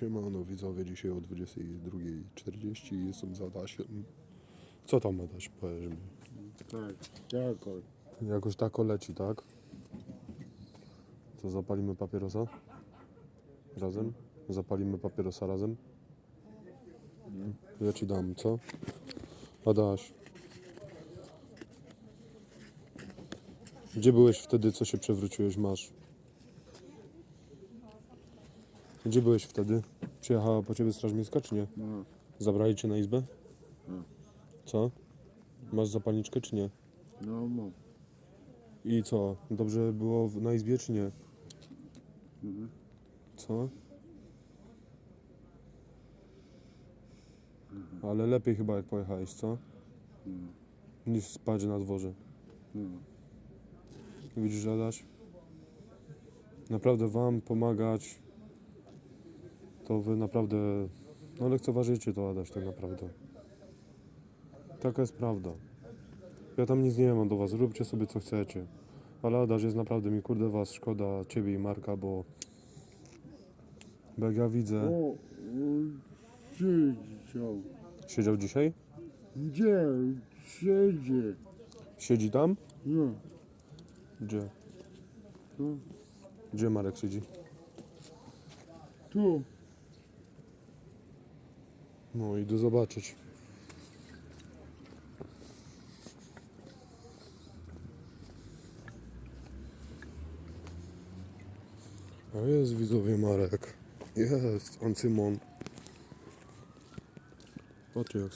Siemano widzowie, dzisiaj o 22.40 jestem z Adasiem. Co tam Adaś, powiesz mi? Tak, jakoś. Jakoś tako leci, tak? Co, zapalimy papierosa? Razem? Zapalimy papierosa razem? Ja ci dam, co? Adaś. Gdzie byłeś wtedy, co się przewróciłeś? Masz. Gdzie byłeś wtedy? Przyjechała po ciebie straż miejska, czy nie? No, Zabrali cię na izbę? No. Co? Masz zapalniczkę, czy nie? no, no. I co? Dobrze było w- na izbie, czy nie? Mhm. Co? Ale lepiej chyba jak pojechałeś, co? No, Niż spać na dworze. no. Widzisz, Adaś? Naprawdę wam pomagać to wy naprawdę no lekceważycie to Adaś tak naprawdę. Taka jest prawda. Ja tam nic nie mam do was, róbcie sobie co chcecie. Ale Adaś jest naprawdę mi kurde was szkoda ciebie i Marka, bo jak ja widzę. O, o, siedział. Siedział dzisiaj? Gdzie? Siedzi. Siedzi tam? No, Gdzie? no. Gdzie Marek siedzi? Tu. No idę zobaczyć. A jest widzowie Marek. Jest, on Cymon. Patrzcie jak